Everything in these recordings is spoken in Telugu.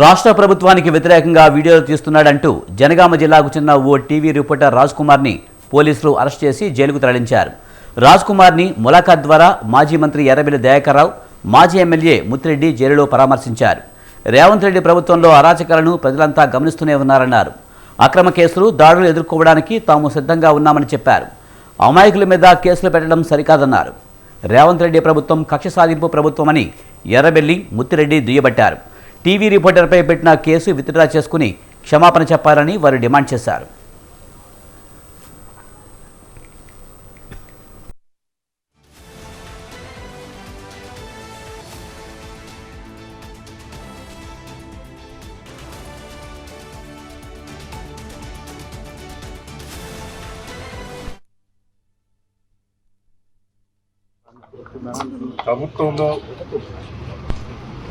రాష్ట్ర ప్రభుత్వానికి వ్యతిరేకంగా వీడియోలు తీస్తున్నాడంటూ జనగామ జిల్లాకు చెందిన ఓ టీవీ రిపోర్టర్ రాజ్ కుమార్ని పోలీసులు అరెస్ట్ చేసి జైలుకు తరలించారు. రాజ్ కుమార్ని ములాఖాత్ ద్వారా మాజీ మంత్రి ఎర్రబెల్లి దయాకర్రావు మాజీ ఎమ్మెల్యే ముత్తిరెడ్డి జైలులో పరామర్శించారు. రేవంత్ రెడ్డి ప్రభుత్వంలో అరాచకాలను ప్రజలంతా గమనిస్తూనే ఉన్నారన్నారు. అక్రమ కేసులు దాడులు ఎదుర్కోవడానికి తాము సిద్ధంగా ఉన్నామని చెప్పారు. అమాయకుల మీద కేసులు పెట్టడం సరికాదన్నారు. రేవంత్ రెడ్డి ప్రభుత్వం కక్ష సాధింపు ప్రభుత్వమని ఎర్రబెల్లి ముత్తిరెడ్డి దుయ్యబట్టారు. టీవీ రిపోర్టర్పై పెట్టిన కేసు విత్డ్రా చేసుకుని క్షమాపణ చెప్పాలని వారు డిమాండ్ చేశారు. ప్రభుత్వంలో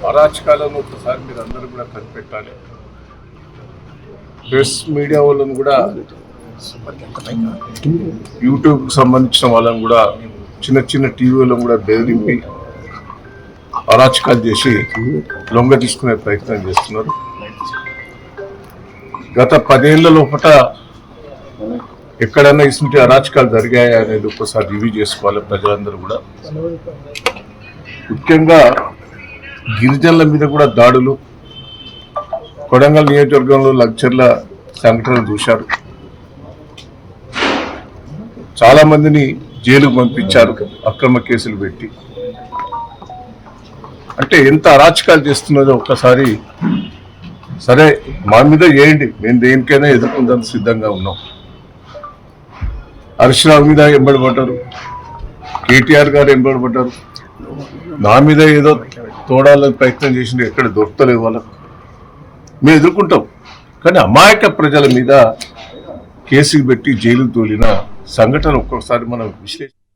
అరాచకాలను ఒకసారి మీరు అందరూ కూడా కనిపెట్టాలి. ప్రెస్ మీడియా వాళ్ళని కూడా యూట్యూబ్ సంబంధించిన వాళ్ళని కూడా చిన్న చిన్న టీవీ కూడా బెదిరింపి అరాచకాలు చేసి లొంగ తీసుకునే ప్రయత్నం చేస్తున్నారు. గత పదేళ్ళ లోపల ఎక్కడైనా ఇటువంటి అరాచకాలు జరిగాయా అనేది ఒకసారి రివ్యూ చేసుకోవాలి ప్రజలందరూ కూడా. ముఖ్యంగా గిరిజనుల మీద కూడా దాడులు. కొడంగల్ నియోజకవర్గంలో లక్చర్ల సంఘటనలు చూశారు. చాలా మందిని జైలుకు పంపించారు అక్రమ కేసులు పెట్టి. అంటే ఎంత అరాచకాలు చేస్తున్నదో ఒక్కసారి. సరే మా మీద చేయండి మేము దేనికైనా ఎదుర్కొందానికి సిద్ధంగా ఉన్నాం. హర్షరావు మీద ఎంబడబడ్డారు కేటీఆర్ గారు ఎంబడబడ్డారు నా మీద ఏదో తోడాలని ప్రయత్నం చేసిండు ఎక్కడ దొరకలేదు వాళ్ళకు. మేము ఎదుర్కొంటాం. కానీ అమాయక ప్రజల మీద కేసులు పెట్టి జైలు తోలిన సంఘటన ఒక్కొక్కసారి మనం విశ్లేష